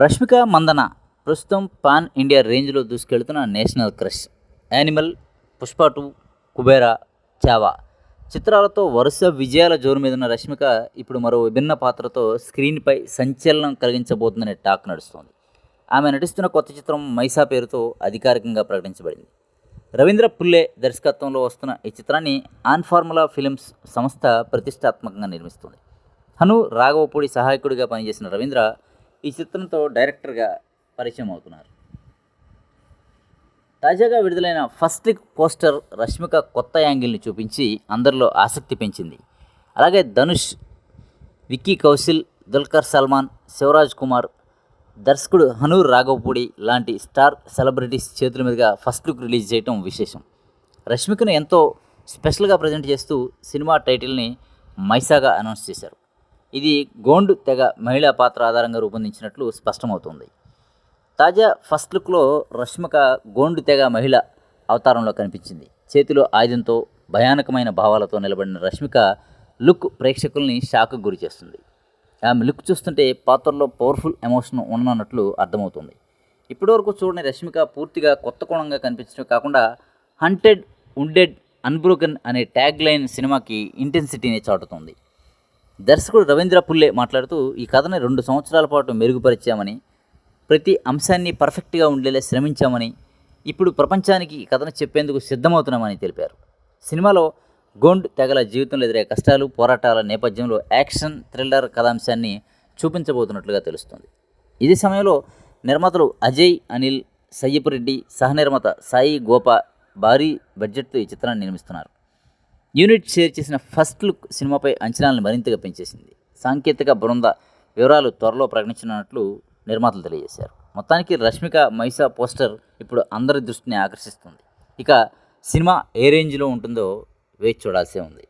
రష్మిక మందన ప్రస్తుతం pan India రేంజ్లో దూసుకెళ్తున్న national crush. Animal Pushpa two Kubera Chhaava. చిత్రాలతో వరుస విజయాల జోరు మీద ఉన్న రష్మిక ఇప్పుడు మరో విభిన్న పాత్రతో స్క్రీన్పై సంచలనం కలిగించబోతుందనే టాక్ నడుస్తోంది. ఆమె నటిస్తున్న కొత్త చిత్రం మైసా పేరుతో అధికారికంగా ప్రకటించబడింది. రవీంద్ర పుల్లే దర్శకత్వంలో వస్తున్న ఈ చిత్రాన్ని ఆన్ ఫార్ములా ఫిలిమ్స్ సంస్థ ప్రతిష్టాత్మకంగా నిర్మిస్తుంది. హను రాఘవపూడి సహాయకుడిగా పనిచేసిన రవీంద్ర ఈ చిత్రంతో డైరెక్టర్గా పరిచయం అవుతున్నారు. తాజాగా విడుదలైన ఫస్ట్ లుక్ పోస్టర్ రష్మిక కొత్త యాంగిల్ని చూపించి అందరిలో ఆసక్తి పెంచింది. అలాగే ధనుష్ విక్కీ కౌశల్ దుల్కర్ సల్మాన్ శివరాజ్ కుమార్ దర్శకుడు హనూర్ రాఘవపూడి లాంటి స్టార్ సెలబ్రిటీస్ చేతుల మీదుగా ఫస్ట్ లుక్ రిలీజ్ చేయటం విశేషం. రష్మికను ఎంతో స్పెషల్గా ప్రజెంట్ చేస్తూ సినిమా టైటిల్ని మైసాగా అనౌన్స్ చేశారు. ఇది గోండు తెగ మహిళా పాత్ర ఆధారంగా రూపొందించినట్లు స్పష్టమవుతుంది. తాజా ఫస్ట్ లుక్లో రష్మిక గోండు తెగ మహిళ అవతారంలో కనిపించింది. చేతిలో ఆయుధంతో భయానకమైన భావాలతో నిలబడిన రష్మిక లుక్ ప్రేక్షకుల్ని షాక్ గురి చేస్తుంది. ఆమె లుక్ చూస్తుంటే పాత్రలో పవర్ఫుల్ ఎమోషన్ ఉండనున్నట్లు అర్థమవుతుంది. ఇప్పటివరకు చూడని రష్మిక పూర్తిగా కొత్త కోణంగా కనిపించడం కాకుండా హంటెడ్ ఉండెడ్ అన్బ్రోకెన్ అనే ట్యాగ్ లైన్ సినిమాకి ఇంటెన్సిటీని చాటుతుంది. దర్శకుడు రవీంద్ర పుల్లే మాట్లాడుతూ ఈ కథని రెండు సంవత్సరాల పాటు మెరుగుపరిచామని ప్రతి అంశాన్ని పర్ఫెక్ట్గా ఉండేలా శ్రమించామని ఇప్పుడు ప్రపంచానికి ఈ కథను చెప్పేందుకు సిద్ధమవుతున్నామని తెలిపారు. సినిమాలో గోండ్ తెగల జీవితంలో ఎదురే కష్టాలు పోరాటాల నేపథ్యంలో యాక్షన్ థ్రిల్లర్ కథాంశాన్ని చూపించబోతున్నట్లుగా తెలుస్తుంది. ఇదే సమయంలో నిర్మాతలు అజయ్ అనిల్ సయ్యపురెడ్డి సహనిర్మాత సాయి గోపా భారీ బడ్జెట్తో ఈ చిత్రాన్ని నిర్మిస్తున్నారు. యూనిట్ షేర్ చేసిన ఫస్ట్ లుక్ సినిమాపై అంచనాలను మరింతగా పెంచేసింది. సాంకేతిక బృంద వివరాలు త్వరలో ప్రకటించనున్నట్లు నిర్మాతలు తెలియజేశారు. మొత్తానికి రష్మిక మైసా పోస్టర్ ఇప్పుడు అందరి దృష్టిని ఆకర్షిస్తుంది. ఇక సినిమా ఏ రేంజ్లో ఉంటుందో వేచి చూడాల్సే ఉంది.